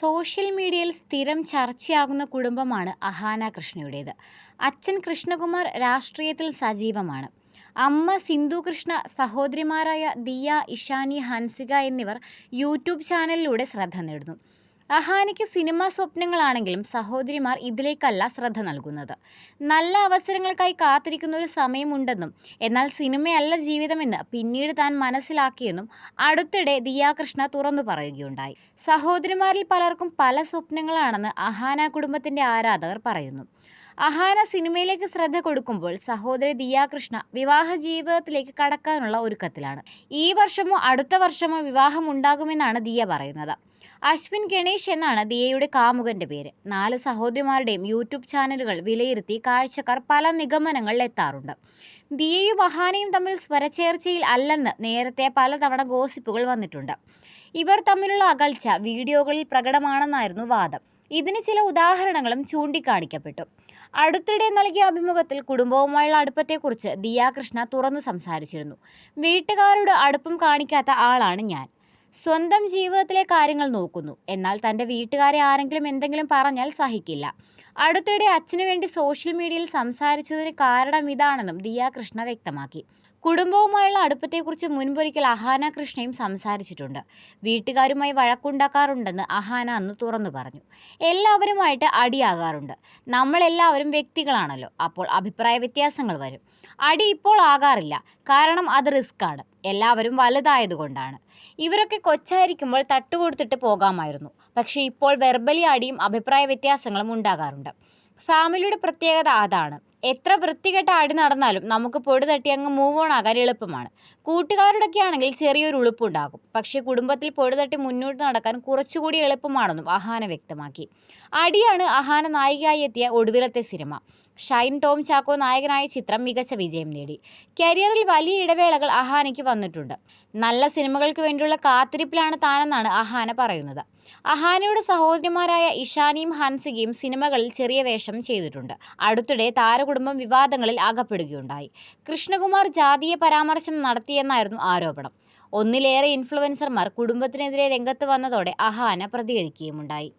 Social മീഡിയയിൽ സ്ഥിരം ചർച്ചയാകുന്ന കുടുംബമാണ് അഹാന കൃഷ്ണയുടേത്. അച്ഛൻ കൃഷ്ണകുമാർ രാഷ്ട്രീയത്തിൽ സജീവമാണ്. അമ്മ സിന്ധു കൃഷ്ണ സഹോദരിമാരായ ദിയ ഇഷാനി ഹൻസിക എന്നിവർ യൂട്യൂബ് ചാനലിലൂടെ ശ്രദ്ധ നേടുന്നു. അഹാനയ്ക്ക് സിനിമാ സ്വപ്നങ്ങളാണെങ്കിലും സഹോദരിമാർ ഇതിലേക്കല്ല ശ്രദ്ധ നൽകുന്നത്. നല്ല അവസരങ്ങൾക്കായി കാത്തിരിക്കുന്ന ഒരു സമയമുണ്ടെന്നും എന്നാൽ സിനിമയല്ല ജീവിതമെന്ന് പിന്നീട് താൻ മനസ്സിലാക്കിയെന്നും അടുത്തിടെ ദിയാകൃഷ്ണ തുറന്നു പറയുകയുണ്ടായി. സഹോദരിമാരിൽ പലർക്കും പല സ്വപ്നങ്ങളാണെന്ന് അഹാന കുടുംബത്തിന്റെ ആരാധകർ പറയുന്നു. അഹാന സിനിമയിലേക്ക് ശ്രദ്ധ കൊടുക്കുമ്പോൾ സഹോദരി ദിയാകൃഷ്ണ വിവാഹ ജീവിതത്തിലേക്ക് കടക്കാനുള്ള ഒരുക്കത്തിലാണ്. ഈ വർഷമോ അടുത്ത വർഷമോ വിവാഹം ഉണ്ടാകുമെന്നാണ് ദിയ പറയുന്നത്. അശ്വിൻ ഗണേഷ് എന്നാണ് ദിയയുടെ കാമുകന്റെ പേര്. നാല് സഹോദരിമാരുടെയും യൂട്യൂബ് ചാനലുകൾ വിലയിരുത്തി കാഴ്ചക്കാർ പല നിഗമനങ്ങളിൽ എത്താറുണ്ട്. ദിയയും അഹാനയും തമ്മിൽ സ്വരചേർച്ചയിൽ അല്ലെന്ന് നേരത്തെ പലതവണ ഗോസിപ്പുകൾ വന്നിട്ടുണ്ട്. ഇവർ തമ്മിലുള്ള അകൽച്ച വീഡിയോകളിൽ പ്രകടമാണെന്നായിരുന്നു വാദം. ഇതിന് ചില ഉദാഹരണങ്ങളും ചൂണ്ടിക്കാണിക്കപ്പെട്ടു. അടുത്തിടെ നൽകിയ അഭിമുഖത്തിൽ കുടുംബവുമായുള്ള അടുപ്പത്തെക്കുറിച്ച് ദിയാകൃഷ്ണ തുറന്നു സംസാരിച്ചിരുന്നു. വീട്ടുകാരോട് അടുപ്പം കാണിക്കാത്ത ആളാണ് ഞാൻ. സ്വന്തം ജീവിതത്തിലെ കാര്യങ്ങൾ നോക്കുന്നു. എന്നാൽ തന്റെ വീട്ടുകാരെ ആരെങ്കിലും എന്തെങ്കിലും പറഞ്ഞാൽ സഹിക്കില്ല. അടുത്തിടെ അച്ഛനു വേണ്ടി സോഷ്യൽ മീഡിയയിൽ സംസാരിച്ചതിന് കാരണം ഇതാണെന്നും ദിയാകൃഷ്ണ വ്യക്തമാക്കി. കുടുംബവുമായുള്ള അടുപ്പത്തെക്കുറിച്ച് മുൻപൊരിക്കൽ അഹാന കൃഷ്ണയും സംസാരിച്ചിട്ടുണ്ട്. വീട്ടുകാരുമായി വഴക്കുണ്ടാക്കാറുണ്ടെന്ന് അഹാന അന്ന് തുറന്നു പറഞ്ഞു. എല്ലാവരുമായിട്ട് അടിയാകാറുണ്ട്. നമ്മളെല്ലാവരും വ്യക്തികളാണല്ലോ. അപ്പോൾ അഭിപ്രായ വ്യത്യാസങ്ങൾ വരും. അടി ഇപ്പോൾ ആകാറില്ല. കാരണം അത് റിസ്ക് ആണ്. എല്ലാവരും വലുതായതുകൊണ്ടാണ് ഇവരൊക്കെ കൊച്ചായിരിക്കുമ്പോൾ തട്ടുകൊടുത്തിട്ട് പോകാമായിരുന്നു. പക്ഷേ ഇപ്പോൾ വെർബലി അടിയും അഭിപ്രായ വ്യത്യാസങ്ങളും ഉണ്ടാകാറുണ്ട്. ഫാമിലിയുടെ പ്രത്യേകത അതാണ്. എത്ര വൃത്തികെട്ട ആടി നടന്നാലും നമുക്ക് പൊടി തട്ടി അങ്ങ് മൂവ് ഓൺ ആകാൻ എളുപ്പമാണ്. കൂട്ടുകാരോടൊക്കെ ആണെങ്കിൽ ചെറിയൊരു ഉളുപ്പുണ്ടാകും. പക്ഷേ കുടുംബത്തിൽ പൊടി തട്ടി മുന്നോട്ട് നടക്കാൻ കുറച്ചുകൂടി എളുപ്പമാണെന്നും അഹാന വ്യക്തമാക്കി. അടിയാണ് അഹാന നായികയായി എത്തിയ ഒടുവിലത്തെ സിനിമ. ഷൈൻ ടോം ചാക്കോ നായകനായ ചിത്രം മികച്ച വിജയം നേടി. കരിയറിൽ വലിയ ഇടവേളകൾ അഹാനയ്ക്ക് വന്നിട്ടുണ്ട്. നല്ല സിനിമകൾക്ക് വേണ്ടിയുള്ള കാത്തിരിപ്പിലാണ് താനെന്നാണ് അഹാന പറയുന്നത്. അഹാനയുടെ സഹോദരിമാരായ ഇഷാനിയും ഹൻസികയും സിനിമകളിൽ ചെറിയ വേഷം ചെയ്തിട്ടുണ്ട്. അടുത്തിടെ താരകുടുംബം വിവാദങ്ങളിൽ അകപ്പെടുകയുണ്ടായി. കൃഷ്ണകുമാർ ജാതീയ പരാമർശം നടത്തിയെന്നായിരുന്നു ആരോപണം. ഒന്നിലേറെ ഇൻഫ്ലുവൻസർമാർ കുടുംബത്തിനെതിരെ രംഗത്ത് വന്നതോടെ അഹാന പ്രതികരിക്കുകയുമുണ്ടായി.